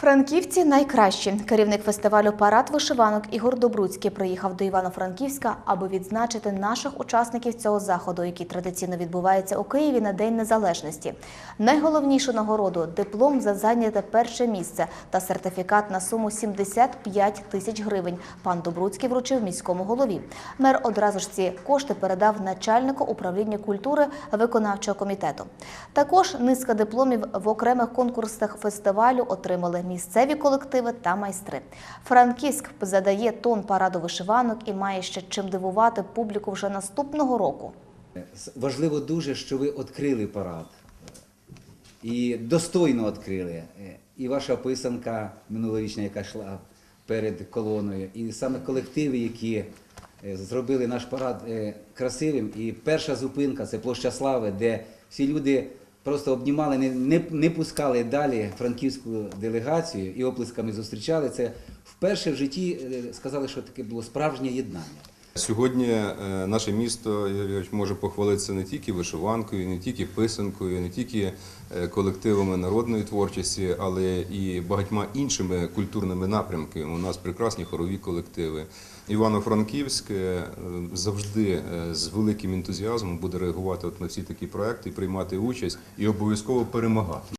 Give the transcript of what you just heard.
Франківці найкращі. Керівник фестивалю Парад вишиванок Ігор Добруцький приїхав до Івано-Франківська, аби відзначити наших учасників цього заходу, який традиційно відбувається у Києві на День Незалежності. Найголовнішу нагороду диплом за зайняте перше місце та сертифікат на суму 75 тисяч гривень. Пан Добруцький вручив міському голові. Мер одразу ж ці кошти передав начальнику управління культури виконавчого комітету. Також низка дипломів в окремих конкурсах фестивалю отримали місцеві колективи та майстри. Франківськ задає тон параду вишиванок і має ще чим дивувати публіку вже наступного року. Важливо дуже, що ви відкрили парад. І достойно відкрили. Е, І ваша писанка минулорічна, яка йшла перед колоною, і саме колективи, які е, зробили наш парад е, красивим. І перша зупинка це площа Слави, де всі люди просто обнімали, не, не, не пускали далі франківську делегацію і оплесками зустрічали. Це вперше в житті е, сказали, що таке було справжнє єднання. Сьогодні е, наше місто може похвалитися не тільки вишиванкою, не тільки писанкою, не тільки е, колективами народної творчості, але і багатьма іншими культурними напрямками. У нас прекрасні хорові колективи. Івано-Франківськ е, завжди з великим ентузіазмом буде реагувати на всі такі проекти, приймати участь і обов'язково перемагати.